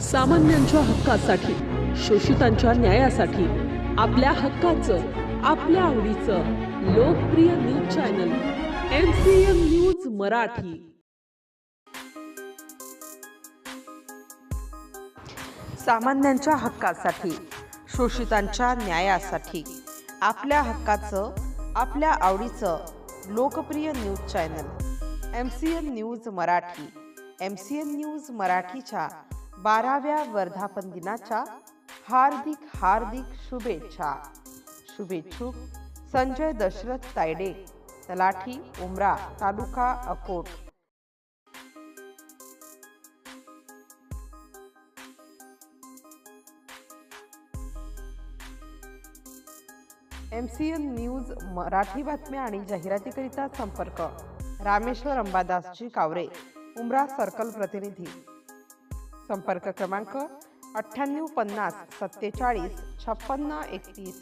सामान्यांच्या हक्कासाठी शोषितांच्या न्यायासाठी आपल्या हक्काचं आपल्या आवडीचं लोकप्रिय news channel M C M news Marathi. सामान्यांच्या हक्कासाठी शोषितांच्या न्यायासाठी आपल्या हक्काचं आपल्या आवडीचं लोकप्रिय news channel M C N news Marathi M C N news मराठीच्या बाराव्या वर्धापन दिनाच्या हार्दिक हार्दिक शुभेच्छा. शुभेच्छुक संजय दशरथ तायडे तलाठी Umra taluka Akot. M C N news Marathi बातम्या आणि जाहिरातीकरिता संपर्क. रामेश्वर अंबादासजी कावरे उमरा सर्कल प्रतिनिधी. संपर्क क्रमांक अठ्ठ्याण्णव पन्नास सत्तेचाळीस छप्पन्न एकतीस.